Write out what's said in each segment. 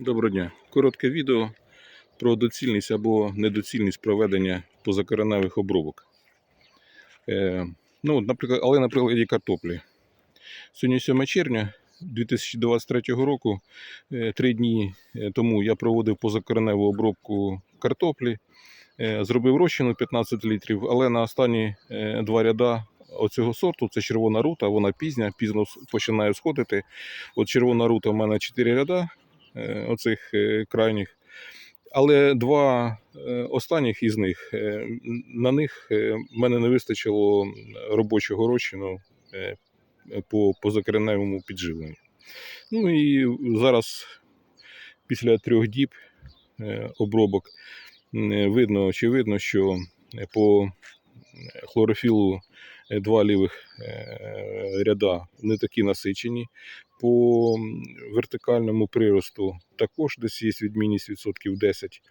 Доброго дня. Коротке відео про доцільність або недоцільність проведення позакореневих обробок. Е, ну, наприклад, але на прикладі картоплі. Сьогодні 7 червня 2023 року, е, три дні е, тому я проводив позакореневу обробку картоплі, е, зробив розчину 15 літрів, але на останні е, два ряда оцього сорту, це червона рута, вона пізня, пізно починає сходити. От червона рута в мене 4 ряда, оцих е, крайніх. Але два е, останніх із них, е, на них е, мене не вистачило робочого розчину е, по позакореневому підживленню. Ну і зараз, після трьох діб е, обробок, видно, очевидно, що е, по хлорофілу е, два лівих е, ряда не такі насичені. По вертикальному приросту також десь є відмінність відсотків 10.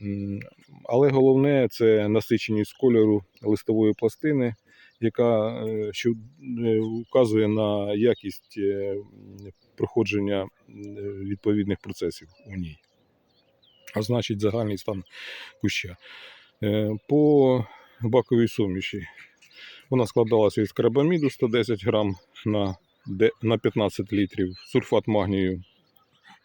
М, Але головне це насиченість кольору листової пластини, яка е, що е, вказує на якість проходження відповідних процесів у ній. А значить, загальний стан куща. По баковій суміші вона складалася із карбаміду 110 грам на, на 15 літрів, сульфат магнію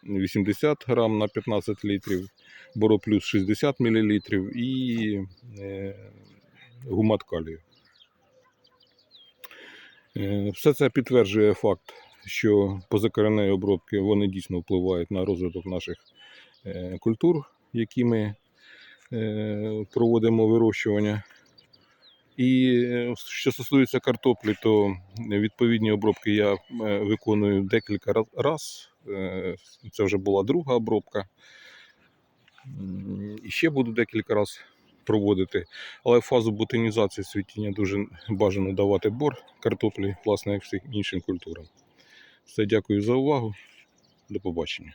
80 грам на 15 літрів, бороплюс 60 мл і е, гумат калію. Е, Все це підтверджує факт, що позакореневі обробки вони дійсно впливають на розвиток наших е, культур, які ми проводимо вирощування. І е, що стосується картоплі, то відповідні обробки я е, виконую декілька раз- раз. Е, Це вже була друга обробка. І ще буду декілька разів проводити. Але фазу ботанізації цвітіння дуже бажано давати бор картоплі, власне, як всім іншим культурам. Все, дякую за увагу. До побачення.